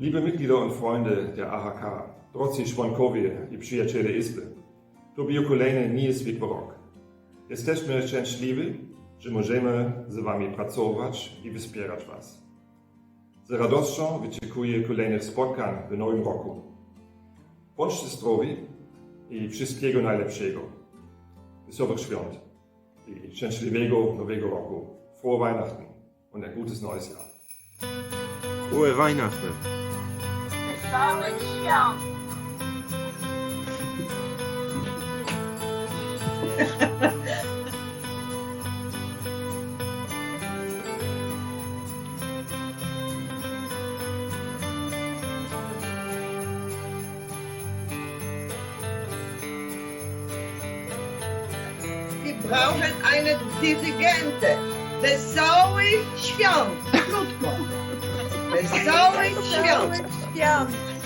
Liebe Mitglieder und Freunde der AHK, drodzy członkowie i przyjaciele Izby, to bio kolejny niezwykły rok. Jesteśmy szczęśliwi, że możemy z Wami pracować i wspierać Was. Z radością wyczekuję kolejnych spotkań w nowym roku. Bądźcie zdrowi i wszystkiego najlepszego. Wesołych świąt i szczęśliwego nowego roku. Frohe Weihnachten und ein gutes neues Jahr. Frohe Weihnachten. Wir brauchen eine Dirigente. Wesołych świąt. Krótko. Zoe Schilt. Schilt.